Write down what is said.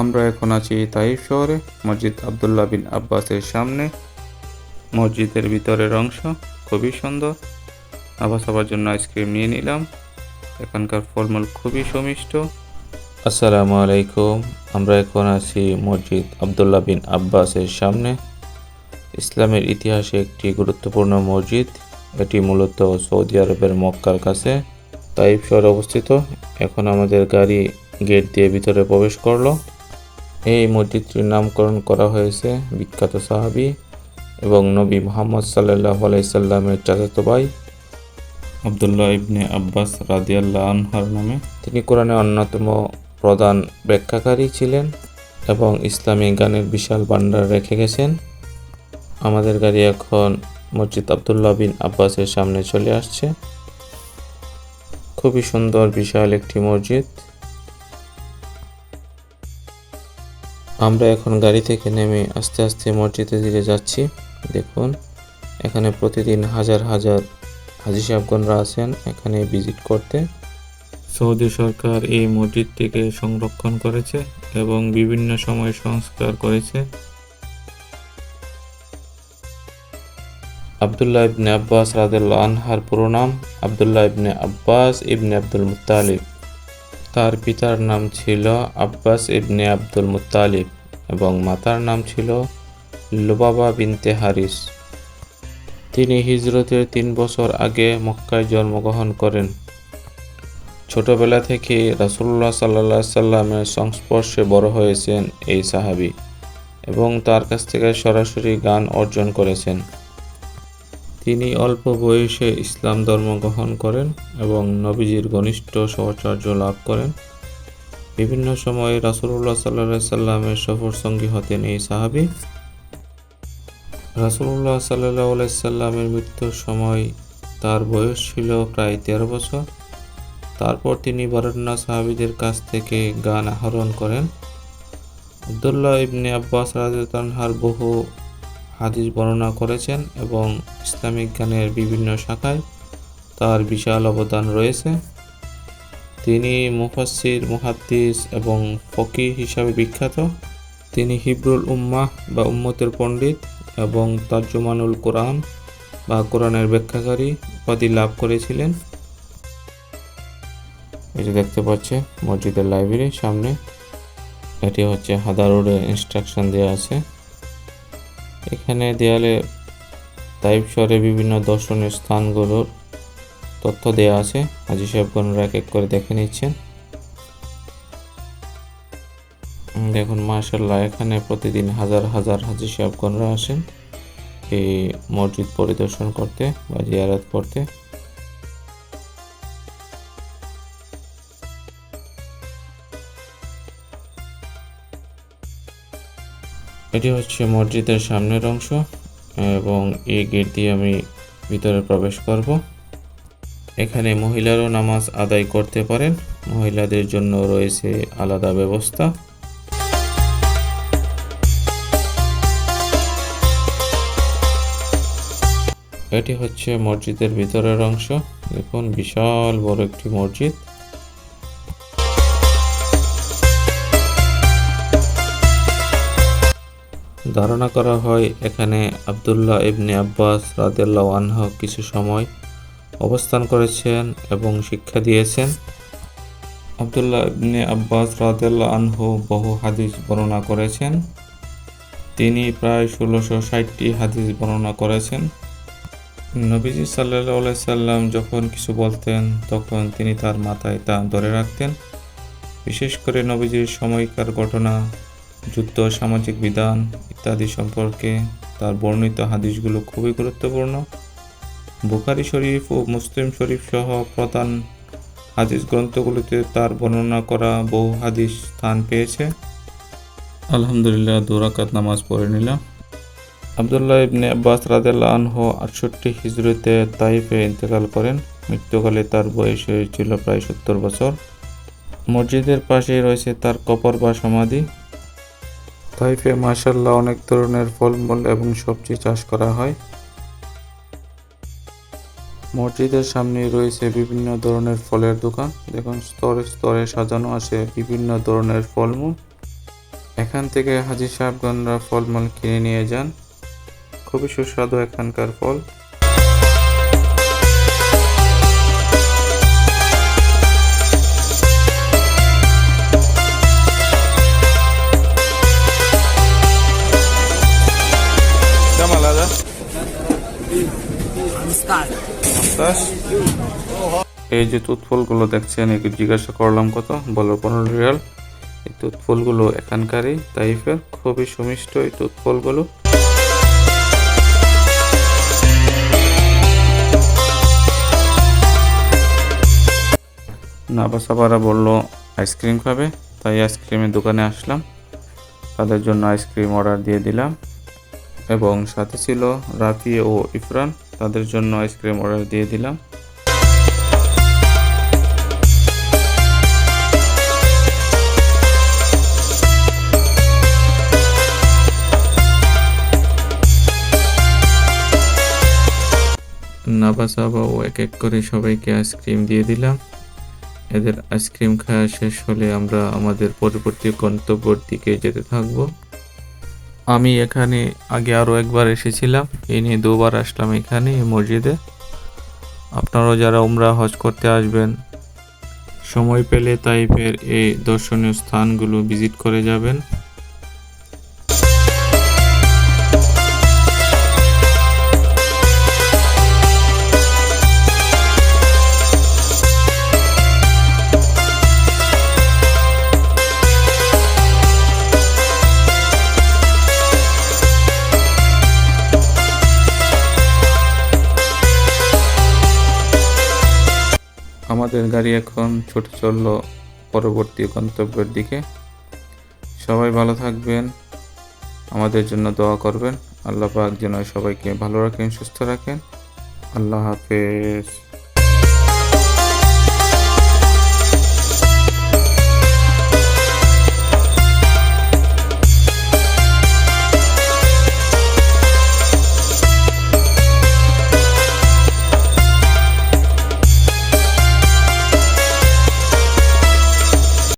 আমরা এখন আছি তাইফ শহরে, মসজিদ আবদুল্লাহ বিন আব্বাসের সামনে। মসজিদের ভিতরের অংশ খুবই সুন্দর। আবার জন্য আইসক্রিম নিয়ে নিলাম। এখানকার ফলমূল খুবই সুমিষ্ট। আসসালামু আলাইকুম। আমরা এখন আছি মসজিদ আবদুল্লাহ বিন আব্বাসের সামনে। ইসলামের ইতিহাসে একটি গুরুত্বপূর্ণ মসজিদ। এটি মূলত সৌদি আরবের মক্কার কাছে তাইফ শহরে অবস্থিত। এখন আমাদের গাড়ি গেট দিয়ে ভিতরে প্রবেশ করল। এই মসজিদটির নামকরণ করা হয়েছে বিখ্যাত সাহাবি এবং নবী মোহাম্মদ সাল্লাহ আলাইসাল্লামের চাচাতো ভাই আবদুল্লাহ ইবনে আব্বাস রাদিয়াল্লাহ আনহার নামে। তিনি কোরআনের অন্যতম প্রধান ব্যাখ্যাকারী ছিলেন এবং ইসলামী গানের বিশাল ভাণ্ডার রেখে গেছেন। আমাদের গাড়ি এখন মসজিদ আবদুল্লাহ বিন আব্বাসের সামনে চলে আসছে। খুবই সুন্দর, বিশাল একটি মসজিদ। আমরা এখন গাড়ি থেকে নেমে আস্তে আস্তে মসজিদের দিকে যাচ্ছি। দেখুন এখানে প্রতিদিন হাজার হাজার হাজি সাহেবগণরা আছেন এখানে ভিজিট করতে। সৌদি সরকার এই মসজিদটিকে সংরক্ষণ করেছে এবং বিভিন্ন সময় সংস্কার করেছে। আবদুল্লাহ ইবনে আব্বাস রাদেল্লা আনহার পুরো নাম আবদুল্লাহ ইবনে আব্বাস ইবনে আব্দুল মুত্তালিব। তার পিতার নাম ছিল আব্বাস ইবনে আব্দুল মুত্তালিব এবং মাতার নাম ছিল লুবাবা বিনতে হারিস। তিনি হিজরতের তিন বছর আগে মক্কায় জন্মগ্রহণ করেন। ছোটবেলা থেকে রাসুল্লাহ সাল্লা সাল্লামের সংস্পর্শে বড় হয়েছেন এই সাহাবি এবং তার কাছ থেকে সরাসরি গান অর্জন করেছেন। তিনি অল্প বয়সে ইসলাম ধর্ম গ্রহণ করেন এবং নবীজির ঘনিষ্ঠ সহচর্য লাভ করেন। বিভিন্ন সময়ে রাসুল্লাহ সাল্লা সাল্লামের সফর সঙ্গী হতেন এই সাহাবি। রাসুল্লাহ সাল্লাহ সাল্লামের মৃত্যুর সময় তার বয়স ছিল প্রায় তেরো বছর। তারপর তিনি বারান্না সাহাবিদের কাছ থেকে গান আহরণ করেন। আবদুল্লাহ ইবনে আব্বাস রাজতানহার বহু হাদিস বর্ণনা করেছেন এবং ইসলামিক জ্ঞানের বিভিন্ন শাখায় তার বিশাল অবদান রয়েছে। তিনি মুফাসির মুহাদ্দিস এবং ফকি হিসাবে বিখ্যাত। তিনি হিব্রুল উম্মাহ বা উম্মতের পণ্ডিত এবং তর্জমানুল কোরআন বা কোরআনের ব্যাখ্যাকারী উপাধি লাভ করেছিলেন। যে দেখতে পাচ্ছে মসজিদের লাইব্রেরি সামনে, এটি হচ্ছে হাদা রোডে ইনস্ট্রাকশন দেওয়া আছে। এখানে দেয়ালে তাইব শহরের বিভিন্ন দর্শনীয় স্থানগুলোর তথ্য দেয়া আছে। হাজি সাহেবগণরা এক এক করে দেখে নিচ্ছেন। দেখুন মার্শাল্লাহ এখানে প্রতিদিন হাজার হাজার হাজি সাহেবগণরা আসেন। এই মসজিদ পরিদর্শন করতে বা জিয়ারাত করতে। এটি হচ্ছে মসজিদের সামনের অংশ এবং এই গেট দিয়ে আমি ভিতরে প্রবেশ করব। এখানে মহিলারাও নামাজ আদায় করতে পারেন। মহিলাদের জন্য রয়েছে আলাদা ব্যবস্থা। এটি হচ্ছে মসজিদের ভিতরের অংশ। দেখুন, বিশাল বড় একটি মসজিদ। ধারণা করা হয়, এখানে আবদুল্লাহ ইবনে আব্বাস রাদেল্লাহ আনহ কিছু সময় অবস্থান করেছেন এবং শিক্ষা দিয়েছেন। আবদুল্লাহ ইবনে আব্বাস রাদেল্লাহ আনহু বহু হাদিস বর্ণনা করেছেন। তিনি প্রায় ষোলোশো ষাটটি হাদিস বর্ণনা করেছেন। নবীজি সাল্লাহ সাল্লাম যখন কিছু বলতেন, তখন তিনি তার মাথায় তা ধরে রাখতেন। বিশেষ করে নবীজির সময়কার ঘটনা যুদ্ধ সামাজিক বিধান ইত্যাদি সম্পর্কে তার বর্ণিত হাদিসগুলো খুবই গুরুত্বপূর্ণ। বুখারি শরীফ ও মুসলিম শরীফ সহ প্রধান হাদিস গ্রন্থগুলিতে তার বর্ণনা করা বহু হাদিস স্থান পেয়েছে। আলহামদুলিল্লাহ দুরাকাত নামাজ পড়ে নিলাম। আবদুল্লাহ ইবনে আব্বাস রাদেল্লা আনহু আটষট্টি হিজরতে তাইফে ইন্তেকাল করেন। মৃত্যুকালে তার বয়স হয়েছিল প্রায় সত্তর বছর। মসজিদের পাশেই রয়েছে তার কবর বা সমাধি। তাইফে মাসাল্লাহ অনেক ধরনের ফলমূল এবং সবজি চাষ করা হয়। মসজিদের সামনে রয়েছে বিভিন্ন ধরনের ফলের দোকান। দেখুন, স্তরে স্তরে সাজানো আছে বিভিন্ন ধরনের ফলমূল। এখান থেকে হাজির সাহেবগণরা ফলমূল কিনে নিয়ে যান। খুবই সুস্বাদু এখানকার ফল। এই যে তুত ফুলগুলো দেখছেন একটু জিজ্ঞাসা করলাম কত? বলো পনেরো রিয়াল। এই তুত ফুলগুলো এখানকারই তাইফের, খুবই সুমিষ্ট এই তুত ফুলগুলো নাবাসাবারা বলল, আইসক্রিম খাবে? তাই আইসক্রিমের দোকানে আসলাম। তাদের জন্য আইসক্রিম অর্ডার দিয়ে দিলাম। এবং সাথে ছিল রাফি ও ইফরান। তাদের জন্য আইসক্রিম অর্ডার দিয়ে দিলাম। নাবাসাবা ও এক এক করে সবাইকে আইসক্রিম দিয়ে দিলাম। এদের আইসক্রিম খাওয়া শেষ হলে আমরা আমাদের পরবর্তী গন্তব্যের দিকে যেতে থাকব। আমি এখানে আগে আরও একবার এসেছিলাম। এই নিয়ে দুবার আসলাম এখানে, এই মসজিদে। আপনারাও যারা উমরা হজ করতে আসবেন, সময় পেলে তাইফের এই দর্শনীয় স্থানগুলো ভিজিট করে যাবেন। আমাদের গাড়ি এখন ছুটে চলল পরবর্তী গন্তব্যের দিকে। সবাই ভালো থাকবেন, আমাদের জন্য দোয়া করবেন। আল্লাহ পাক যেন সবাইকে ভালো রাখেন, সুস্থ রাখেন। আল্লাহ হাফেজ।